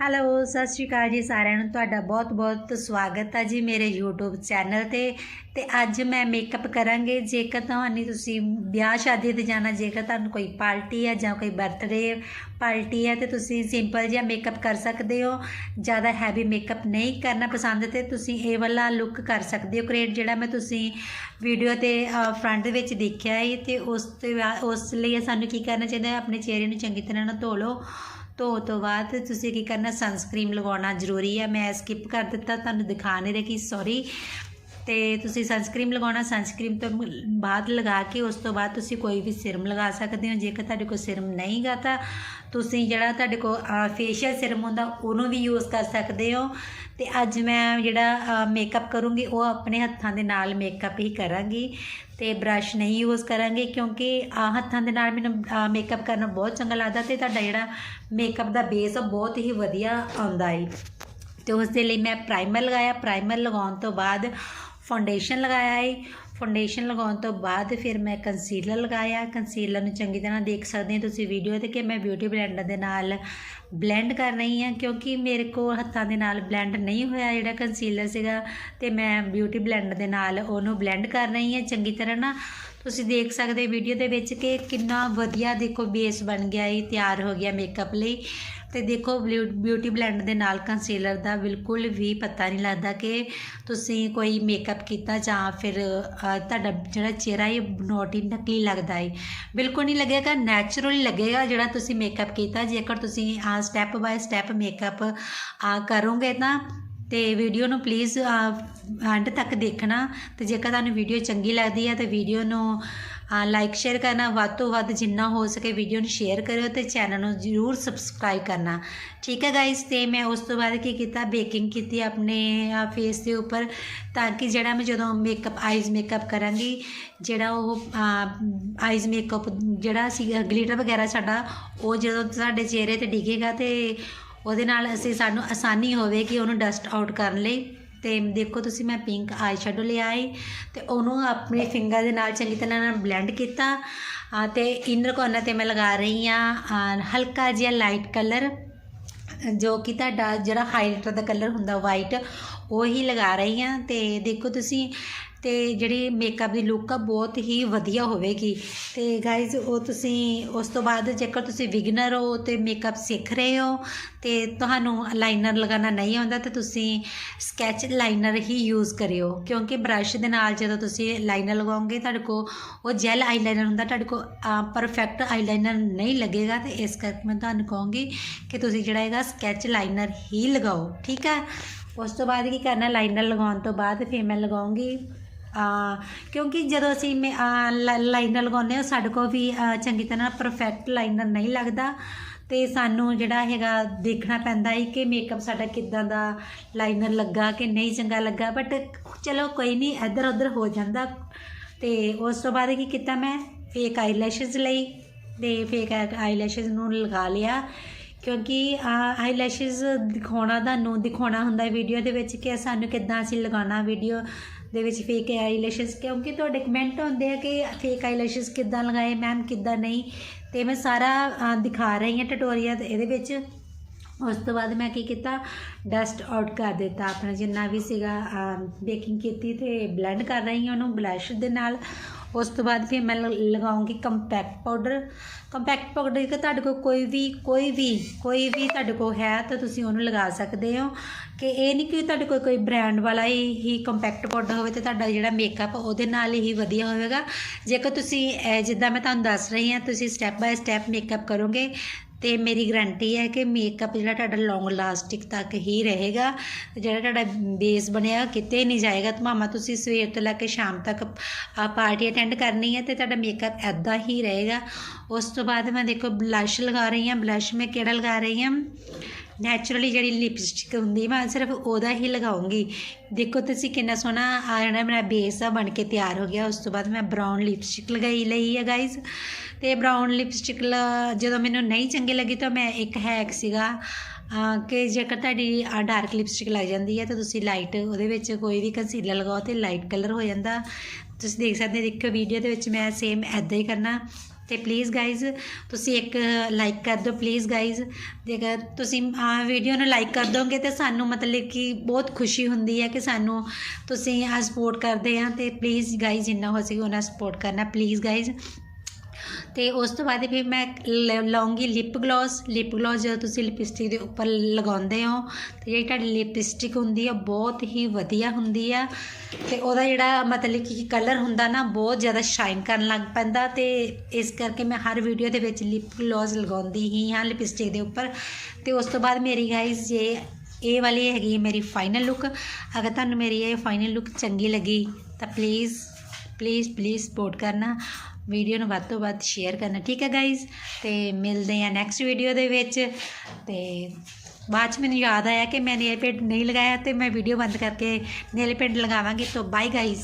Hello ਸਤਿ ਸ਼੍ਰੀ ਅਕਾਲ ਜੀ ਸਾਰਿਆਂ ਨੂੰ। ਤੁਹਾਡਾ ਬਹੁਤ-ਬਹੁਤ ਸਵਾਗਤ ਹੈ ਜੀ ਮੇਰੇ YouTube ਚੈਨਲ ਤੇ। ਤੇ ਅੱਜ ਮੈਂ ਮੇਕਅਪ ਕਰਾਂਗੇ। ਜੇਕਰ ਤੁਹਾਨੂੰ ਤੁਸੀਂ ਵਿਆਹ ਸ਼ਾਦੀ ਤੇ ਜਾਣਾ, ਜੇਕਰ ਤੁਹਾਨੂੰ ਕੋਈ ਪਾਰਟੀ ਹੈ ਜਾਂ ਕੋਈ ਬਰਥਡੇ ਪਾਰਟੀ ਹੈ ਤੇ ਤੁਸੀਂ ਸਿੰਪਲ ਜਿਹਾ ਮੇਕਅਪ ਕਰ ਸਕਦੇ ਹੋ। ਜ਼ਿਆਦਾ ਹੈਵੀ ਮੇਕਅਪ ਨਹੀਂ ਕਰਨਾ ਪਸੰਦ ਤੇ ਤੁਸੀਂ ਇਹ ਵਾਲਾ ਲੁੱਕ ਕਰ ਸਕਦੇ ਹੋ। ਕ੍ਰੀਏਟ ਜਿਹੜਾ ਮੈਂ ਤੁਸੀਂ ਵੀਡੀਓ ਤੇ ਫਰੰਟ ਦੇ ਵਿੱਚ ਦੇਖਿਆ ਹੈ ਤੇ ਉਸ ਤੇ ਬਾ- ਉਸ ਲਈ ਸਾਨੂੰ ਕੀ ਕਰਨਾ ਚਾਹੀਦਾ ਹੈ? ਆਪਣੇ ਚਿਹਰੇ ਨੂੰ ਚੰਗੀ ਤਰ੍ਹਾਂ ਨਾਲ ਧੋ ਲਓ। ਧੋ ਤੋਂ ਬਾਅਦ ਤੁਸੀਂ ਕੀ ਕਰਨਾ ਸਨਸਕ੍ਰੀਮ ਲਗਾਉਣਾ ਜ਼ਰੂਰੀ ਹੈ। ਮੈਂ ਸਕਿਪ ਕਰ ਦਿੱਤਾ, ਤੁਹਾਨੂੰ ਦਿਖਾ ਨਹੀਂ ਰਹੀ ਸੌਰੀ ਤੇ ਤੁਸੀਂ ਸਨਸਕ੍ਰੀਮ ਲਗਾਉਣਾ ਸਨਸਕ੍ਰੀਮ ਤੋਂ ਬਾਅਦ ਲਗਾ ਕੇ ਉਸ ਤੋਂ ਬਾਅਦ ਤੁਸੀਂ ਕੋਈ ਵੀ ਸਿਰਮ ਲਗਾ ਸਕਦੇ ਹੋ। ਜੇਕਰ ਤੁਹਾਡੇ ਕੋਲ ਸਿਰਮ ਨਹੀਂ ਗਾ ਤਾਂ ਤੁਸੀਂ ਜਿਹੜਾ ਤੁਹਾਡੇ ਕੋਲ ਫੇਸ਼ੀਅਲ ਸਿਰਮ ਹੁੰਦਾ, ਉਹਨੂੰ ਵੀ ਯੂਜ਼ ਕਰ ਸਕਦੇ ਹੋ। ਤੇ ਅੱਜ ਮੈਂ ਜਿਹੜਾ ਮੇਕਅਪ ਕਰੂੰਗੀ, ਉਹ ਆਪਣੇ ਹੱਥਾਂ ਦੇ ਨਾਲ ਮੇਕਅਪ ਹੀ ਕਰਾਂਗੀ। ਤੇ ਬ੍ਰਸ਼ ਨਹੀਂ ਯੂਜ਼ ਕਰਾਂਗੇ, ਕਿਉਂਕਿ ਆ ਹੱਥਾਂ ਦੇ ਨਾਲ ਮੈਨੂੰ ਮੇਕਅਪ ਕਰਨਾ ਬਹੁਤ ਚੰਗਾ ਲੱਗਦਾ ਤੇ ਤੁਹਾਡਾ ਜਿਹੜਾ ਮੇਕਅਪ ਦਾ ਬੇਸ ਉਹ ਬਹੁਤ ਹੀ ਵਧੀਆ ਆਉਂਦਾ ਹੈ ਤੇ ਉਸ ਦੇ ਲਈ ਮੈਂ ਪ੍ਰਾਈਮਰ ਲਗਾਇਆ। ਪ੍ਰਾਈਮਰ ਲਗਾਉਣ ਤੋਂ ਬਾਅਦ ਫਾਊਂਡੇਸ਼ਨ ਲਗਾਇਆ ਹੈ ਫਾਊਂਡੇਸ਼ਨ ਲਗਾਉਣ ਤੋਂ ਬਾਅਦ ਫਿਰ ਮੈਂ ਕੰਸੀਲਰ ਲਗਾਇਆ। ਕੰਸੀਲਰ ਨੂੰ ਚੰਗੀ ਤਰ੍ਹਾਂ ਦੇਖ ਸਕਦੇ ਹੋ ਤੁਸੀਂ ਵੀਡੀਓ ਤੇ ਕਿ ਮੈਂ ਬਿਊਟੀ ਬਲੈਂਡਰ ਦੇ ਨਾਲ ਬਲੈਂਡ ਕਰ ਰਹੀ ਹਾਂ ਕਿਉਂਕਿ ਮੇਰੇ ਕੋਲ ਹੱਥਾਂ ਦੇ ਨਾਲ ਬਲੈਂਡ ਨਹੀਂ ਹੋਇਆ ਜਿਹੜਾ ਕੰਸੀਲਰ ਸੀਗਾ ਤੇ ਮੈਂ ਬਿਊਟੀ ਬਲੈਂਡਰ ਦੇ ਨਾਲ ਉਹਨੂੰ ਬਲੈਂਡ ਕਰ ਰਹੀ ਹਾਂ। ਚੰਗੀ ਤਰ੍ਹਾਂ ਨਾ ਤੁਸੀਂ ਦੇਖ ਸਕਦੇ ਵੀਡੀਓ ਦੇ ਵਿੱਚ ਕਿ ਕਿੰਨਾ ਵਧੀਆ ਦੇਖੋ ਬੇਸ ਬਣ ਗਿਆ ਹੈ ਤਿਆਰ ਹੋ ਗਿਆ ਮੇਕਅਪ ਲਈ। ਤੇ ਦੇਖੋ ਬਲਿਊ- ਬਿਊਟੀ ਬਲੈਂਡ ਦੇ ਨਾਲ ਕੰਸੀਲਰ ਦਾ ਬਿਲਕੁਲ ਵੀ ਪਤਾ ਨਹੀਂ ਲੱਗਦਾ ਕਿ ਤੁਸੀਂ ਕੋਈ ਮੇਕਅਪ ਕੀਤਾ ਜਾਂ ਫਿਰ ਤੁਹਾਡਾ ਜਿਹੜਾ ਚਿਹਰਾ ਇਹ ਨੋਟੀ ਨਕਲੀ ਲੱਗਦਾ ਹੈ ਬਿਲਕੁਲ ਨਹੀਂ ਲੱਗੇਗਾ ਨੈਚੁਰਲ ਲੱਗੇਗਾ ਜਿਹੜਾ ਤੁਸੀਂ ਮੇਕਅਪ ਕੀਤਾ। ਜੇਕਰ ਤੁਸੀਂ ਆ ਸਟੈਪ ਬਾਏ ਸਟੈਪ ਮੇਕਅਪ ਆ ਕਰੋਗੇ ਤਾਂ ਤੇ ਵੀਡੀਓ ਨੂੰ ਪਲੀਜ਼ ਐਂਡ ਤੱਕ ਦੇਖਣਾ ਤੇ ਜੇਕਰ ਤੁਹਾਨੂੰ ਵੀਡੀਓ ਚੰਗੀ ਲੱਗਦੀ ਹੈ ਤਾਂ ਵੀਡੀਓ ਨੂੰ ਲਾਈਕ ਸ਼ੇਅਰ ਕਰਨਾ, ਵੱਧ ਤੋਂ ਵੱਧ ਜਿੰਨਾ ਹੋ ਸਕੇ ਵੀਡੀਓ ਨੂੰ ਸ਼ੇਅਰ ਕਰਿਓ ਤੇ ਚੈਨਲ ਨੂੰ ਜ਼ਰੂਰ ਸਬਸਕ੍ਰਾਈਬ ਕਰਨਾ। ਠੀਕ ਹੈ ਗਾਇਸ ਤੇ ਮੈਂ ਉਸ ਤੋਂ ਬਾਅਦ ਕੀ ਕੀਤਾ ਬੇਕਿੰਗ ਕੀਤੀ ਆਪਣੇ ਫੇਸ ਦੇ ਉੱਪਰ ਤਾਂ ਕਿ ਜਿਹੜਾ ਮੈਂ ਜਦੋਂ ਮੇਕਅਪ ਆਈਜ਼ ਮੇਕਅਪ ਕਰਾਂਗੀ, ਜਿਹੜਾ ਉਹ ਆਈਜ਼ ਮੇਕਅਪ ਜਿਹੜਾ ਸੀ ਗਲੀਟਰ ਵਗੈਰਾ ਸਾਡਾ, ਉਹ ਜਦੋਂ ਸਾਡੇ ਚਿਹਰੇ ਤੇ ਡਿੱਗੇਗਾ ਤੇ ਉਹਦੇ ਨਾਲ ਅਸੀਂ ਸਾਨੂੰ ਆਸਾਨੀ ਹੋਵੇ ਕਿ ਉਹਨੂੰ ਡਸਟ ਆਊਟ ਕਰਨ ਲਈ। ਤੇ ਦੇਖੋ ਤੁਸੀਂ ਮੈਂ ਪਿੰਕ ਆਈ ਸ਼ੈਡੋ ਲਿਆ ਹੈ ਤੇ ਉਹਨੂੰ ਆਪਣੇ ਫਿੰਗਰ ਦੇ ਨਾਲ ਚੰਗੀ ਤਰ੍ਹਾਂ ਨਾਲ ਬਲੈਂਡ ਕੀਤਾ। ਆ ਤੇ ਇਨਰ ਕੋਰਨਰ ਤੇ ਮੈਂ ਲਗਾ ਰਹੀ ਆ ਹਲਕਾ ਜਿਹਾ ਲਾਈਟ ਕਲਰ ਜੋ ਕਿ ਤੁਹਾਡਾ ਜਿਹੜਾ ਹਾਈਲਾਈਟਰ ਦਾ ਕਲਰ ਹੁੰਦਾ ਵਾਈਟ ਉਹ ਹੀ ਲਗਾ ਰਹੀ ਆ ਤੇ ਦੇਖੋ ਤੁਸੀਂ ਤੇ ਜਿਹੜੀ ਮੇਕਅਪ ਦੀ ਲੁੱਕ ਆ ਬਹੁਤ ਹੀ ਵਧੀਆ ਹੋਵੇਗੀ। ਤੇ ਗਾਇਜ਼ ਉਹ ਤੁਸੀਂ ਉਸ ਤੋਂ ਬਾਅਦ ਜੇਕਰ ਤੁਸੀਂ ਬਿਗਨਰ ਹੋ ਤੇ ਮੇਕਅਪ ਸਿੱਖ ਰਹੇ ਹੋ ਤੇ ਤੁਹਾਨੂੰ ਲਾਈਨਰ ਲਗਾਉਣਾ ਨਹੀਂ ਆਉਂਦਾ ਤੇ ਤੁਸੀਂ ਸਕੈਚ ਲਾਈਨਰ ਹੀ ਯੂਜ਼ ਕਰਿਓ। ਕਿਉਂਕਿ ਬ੍ਰਸ਼ ਦੇ ਨਾਲ ਜਦੋਂ ਤੁਸੀਂ ਲਾਈਨਰ ਲਗਾਓਗੇ ਤੁਹਾਡੇ ਕੋ ਉਹ ਜੈਲ ਆਈਲਾਈਨਰ ਹੁੰਦਾ, ਤੁਹਾਡੇ ਕੋ ਪਰਫੈਕਟ ਆਈਲਾਈਨਰ ਨਹੀਂ ਲੱਗੇਗਾ ਤੇ ਇਸ ਕਰਕੇ ਮੈਂ ਤੁਹਾਨੂੰ ਕਹੂੰਗੀ ਕਿ ਤੁਸੀਂ ਜਿਹੜਾ ਹੈਗਾ ਸਕੈਚ ਲਾਈਨਰ ਹੀ ਲਗਾਓ, ਠੀਕ ਹੈ ਉਸ ਤੋਂ ਬਾਅਦ ਕੀ ਕਰਨਾ ਲਾਈਨਰ ਲਗਾਉਣ ਤੋਂ ਬਾਅਦ ਫਿਰ ਮੈਂ ਲਗਾਉਂਗੀ ਕਿਉਂਕਿ ਜਦੋਂ ਅਸੀਂ ਮੈਂ ਲਾਈਨਰ ਲਗਾਉਂਦੇ ਹਾਂ, ਸਾਡੇ ਕੋਲ ਵੀ ਚੰਗੀ ਤਰ੍ਹਾਂ ਪਰਫੈਕਟ ਲਾਈਨਰ ਨਹੀਂ ਲੱਗਦਾ। ਤੇ ਸਾਨੂੰ ਜਿਹੜਾ ਹੈਗਾ ਦੇਖਣਾ ਪੈਂਦਾ ਹੈ ਕਿ ਮੇਕਅਪ ਸਾਡਾ ਕਿੱਦਾਂ ਦਾ ਲਾਈਨਰ ਲੱਗਾ ਕਿ ਨਹੀਂ ਚੰਗਾ ਲੱਗਾ। ਬਟ ਚਲੋ ਕੋਈ ਨਹੀਂ ਇੱਧਰ ਉੱਧਰ ਹੋ ਜਾਂਦਾ। ਤੇ ਉਸ ਤੋਂ ਬਾਅਦ ਕੀ ਕੀਤਾ ਮੈਂ? ਫੇਕ ਆਈਲੈਸ਼ਸ ਲਈ ਤੇ ਫੇਕ ਆਈਲੈਸ਼ਸ ਨੂੰ ਲਗਾ ਲਿਆ। ਕਿਉਂਕਿ ਆਈਲੈਸ਼ਸ ਦਿਖਾਉਣਾ ਤੁਹਾਨੂੰ ਦਿਖਾਉਣਾ ਹੁੰਦਾ ਵੀਡੀਓ ਦੇ ਵਿੱਚ ਕਿ ਸਾਨੂੰ ਕਿੱਦਾਂ ਅਸੀਂ ਲਗਾਉਣਾ ਵੀਡੀਓ। ਦੇ ਵਿੱਚ ਫੇਕ ਆਈਲੈਸ਼ਸ ਕਿਉਂਕਿ ਤੁਹਾਡੇ ਕਮੈਂਟ ਆਉਂਦੇ ਆ ਕਿ ਫੇਕ ਆਈਲੈਸ਼ਸ ਕਿੱਦਾਂ ਲਗਾਏ ਮੈਮ ਕਿੱਦਾਂ ਨਹੀਂ। ਤੇ ਮੈਂ ਸਾਰਾ ਦਿਖਾ ਰਹੀ ਹਾਂ ਟਿਊਟੋਰੀਅਲ ਇਹਦੇ ਵਿੱਚ। ਉਸ ਤੋਂ ਬਾਅਦ ਮੈਂ ਕੀ ਕੀਤਾ ਡਸਟ ਆਊਟ ਕਰ ਦਿੱਤਾ ਆਪਣਾ ਜਿੰਨਾ ਵੀ ਸੀਗਾ ਬੇਕਿੰਗ ਕੀਤੀ ਤੇ ਬਲੈਂਡ ਕਰ ਰਹੀ ਹਾਂ ਉਹਨੂੰ ਬਲੈਸ਼ ਦੇ ਨਾਲ। ਉਸ ਤੋਂ ਬਾਅਦ ਫਿਰ ਮੈਂ ਲ- ਲਗਾਉਂਗੀ ਕੰਪੈਕਟ ਪਾਊਡਰ ਕੰਪੈਕਟ ਪਾਊਡਰ ਜੇਕਰ ਤੁਹਾਡੇ ਕੋਲ ਕੋਈ ਵੀ ਕੋਈ ਵੀ ਕੋਈ ਵੀ ਤੁਹਾਡੇ ਕੋਲ ਹੈ ਤਾਂ ਤੁਸੀਂ ਉਹਨੂੰ ਲਗਾ ਸਕਦੇ ਹੋ। ਕਿ ਇਹ ਨਹੀਂ ਕਿ ਤੁਹਾਡੇ ਕੋਲ ਕੋਈ ਬ੍ਰਾਂਡ ਵਾਲਾ ਹੀ ਕੰਪੈਕਟ ਪਾਊਡਰ ਹੋਵੇ ਤੇ ਤੁਹਾਡਾ ਜਿਹੜਾ ਮੇਕਅਪ ਉਹਦੇ ਨਾਲ ਹੀ ਵਧੀਆ ਹੋਵੇਗਾ। ਜੇਕਰ ਤੁਸੀਂ ਜਿੱਦਾਂ ਮੈਂ ਤੁਹਾਨੂੰ ਦੱਸ ਰਹੀ ਹਾਂ, ਤੁਸੀਂ ਸਟੈਪ ਬਾਏ ਸਟੈਪ ਮੇਕਅਪ ਕਰੋਗੇ ਤੇ ਮੇਰੀ ਗਰੰਟੀ ਹੈ ਕਿ ਮੇਕਅਪ ਜਿਹੜਾ ਤੁਹਾਡਾ ਲੌਂਗ ਲਾਸਟਿਕ ਤੱਕ ਹੀ ਰਹੇਗਾ। ਤੇ ਜਿਹੜਾ ਤੁਹਾਡਾ ਬੇਸ ਬਣਿਆ ਕਿਤੇ ਨਹੀਂ ਜਾਏਗਾ। ਤੇ ਤੁਸੀਂ ਸਵੇਰ ਤੋਂ ਲੈ ਕੇ ਸ਼ਾਮ ਤੱਕ ਆ ਪਾਰਟੀ ਅਟੈਂਡ ਕਰਨੀ ਹੈ ਤੇ ਤੁਹਾਡਾ ਮੇਕਅਪ ਐਦਾਂ ਹੀ ਰਹੇਗਾ। ਉਸ ਤੋਂ ਬਾਅਦ ਮੈਂ ਦੇਖੋ ਬਲਸ਼ ਲਗਾ ਰਹੀ ਹਾਂ। ਬਲਸ਼ ਮੈਂ ਕਿਹੜਾ ਲਗਾ ਰਹੀ ਹਾਂ? ਨੈਚੁਰਲੀ ਜਿਹੜੀ ਲਿਪਸਟਿਕ ਹੁੰਦੀ, ਮੈਂ ਸਿਰਫ ਉਹਦਾ ਹੀ ਲਗਾਉਂਗੀ। ਦੇਖੋ, ਤੁਸੀਂ ਕਿੰਨਾ ਸੋਹਣਾ ਆ ਜਿਹੜਾ ਮੇਰਾ ਬੇਸ ਆ ਬਣ ਕੇ ਤਿਆਰ ਹੋ ਗਿਆ। ਉਸ ਤੋਂ ਬਾਅਦ ਮੈਂ ਬਰਾਊਨ ਲਿਪਸਟਿਕ ਲਗਾਈ ਲਈ ਹੈ ਗਾਇਜ਼ ਤੇ ਬਰਾਊਨ ਲਿਪਸਟਿਕ ਜਦੋਂ ਮੈਨੂੰ ਨਹੀਂ ਚੰਗੀ ਲੱਗੀ ਤਾਂ ਮੈਂ ਇੱਕ ਹੈਕ ਸੀਗਾ ਕਿ ਜੇਕਰ ਤੁਹਾਡੀ ਡਾਰਕ ਲਿਪਸਟਿਕ ਲੱਗ ਜਾਂਦੀ ਹੈ ਤਾਂ ਤੁਸੀਂ ਲਾਈਟ ਉਹਦੇ ਵਿੱਚ ਕੋਈ ਵੀ ਕੰਸੀਲਰ ਲਗਾਓ ਤੇ ਲਾਈਟ ਕਲਰ ਹੋ ਜਾਂਦਾ। ਤੁਸੀਂ ਦੇਖ ਸਕਦੇ ਦੇਖੋ ਵੀਡੀਓ ਦੇ ਵਿੱਚ ਮੈਂ ਸੇਮ ਐਦਾਂ ਹੀ ਕਰਨਾ। ਤੇ ਪਲੀਜ਼ ਗਾਇਜ਼ ਤੁਸੀਂ ਇੱਕ ਲਾਈਕ ਕਰ ਦਿਓ ਪਲੀਜ਼ ਗਾਇਜ਼ ਜੇਕਰ ਤੁਸੀਂ ਆ ਵੀਡੀਓ ਨੂੰ ਲਾਈਕ ਕਰ ਦੋਗੇ ਤੇ ਸਾਨੂੰ ਮਤਲਬ ਕਿ ਬਹੁਤ ਖੁਸ਼ੀ ਹੁੰਦੀ ਹੈ ਕਿ ਸਾਨੂੰ ਤੁਸੀਂ ਆ ਸਪੋਰਟ ਕਰਦੇ ਆ ਤੇ ਪਲੀਜ਼ ਗਾਇਜ਼ ਜਿੰਨਾ ਹੋ ਸਕੇ ਉਹਨਾਂ ਸਪੋਰਟ ਕਰਨਾ ਪਲੀਜ਼ ਗਾਇਜ਼ ਤੇ ਉਸ ਤੋਂ ਬਾਅਦ ਫਿਰ ਮੈਂ ਲ- ਲਾਉਂਗੀ ਲਿਪ ਗਲੋਸ ਲਿਪ ਗਲੋਸ ਜਦੋਂ ਤੁਸੀਂ ਲਿਪਸਟਿਕ ਦੇ ਉੱਪਰ ਲਗਾਉਂਦੇ ਹੋ, ਤੇ ਜਿਹੜੀ ਤੁਹਾਡੀ ਲਿਪਸਟਿਕ ਹੁੰਦੀ ਆ, ਬਹੁਤ ਹੀ ਵਧੀਆ ਹੁੰਦੀ ਆ। ਤੇ ਉਹਦਾ ਜਿਹੜਾ ਮਤਲਬ ਕਿ ਕਲਰ ਹੁੰਦਾ ਨਾ, ਬਹੁਤ ਜ਼ਿਆਦਾ ਸ਼ਾਈਨ ਕਰਨ ਲੱਗ ਪੈਂਦਾ ਤੇ ਇਸ ਕਰਕੇ ਮੈਂ ਹਰ ਵੀਡੀਓ ਦੇ ਵਿੱਚ ਲਿਪ ਗਲੋਸ ਲਗਾਉਂਦੀ ਹੀ ਹਾਂ ਲਿਪਸਟਿਕ ਦੇ ਉੱਪਰ। ਤੇ ਉਸ ਤੋਂ ਬਾਅਦ ਮੇਰੀ ਗਾਇਸ ਜੇ ਇਹ ਵਾਲੀ ਹੈਗੀ ਮੇਰੀ ਫਾਈਨਲ ਲੁੱਕ ਅਗਰ ਤੁਹਾਨੂੰ ਮੇਰੀ ਇਹ ਫਾਈਨਲ ਲੁੱਕ ਚੰਗੀ ਲੱਗੀ, ਤਾਂ ਪਲੀਜ਼ ਪਲੀਜ਼ ਪਲੀਜ਼ ਸਪੋਰਟ ਕਰਨਾ। ਵੀਡੀਓ ਨੂੰ ਵੱਧ ਤੋਂ ਵੱਧ ਸ਼ੇਅਰ ਕਰਨਾ, ਠੀਕ ਹੈ ਗਾਇਜ਼ ਤੇ ਮਿਲਦੇ ਆ ਨੈਕਸਟ ਵੀਡੀਓ ਦੇ ਵਿੱਚ। ਤੇ ਬਾਅਦ ਚ ਮੈਨੂੰ ਯਾਦ ਆਇਆ ਕਿ ਮੈਂ ਨੇਲ ਪੇਂਟ ਨਹੀਂ ਲਗਾਇਆ ਤੇ ਮੈਂ ਵੀਡੀਓ ਬੰਦ ਕਰਕੇ ਨੇਲ ਪੇਂਟ ਲਗਾਵਾਂਗੀ, ਤੋਂ ਬਾਏ ਗਾਇਜ਼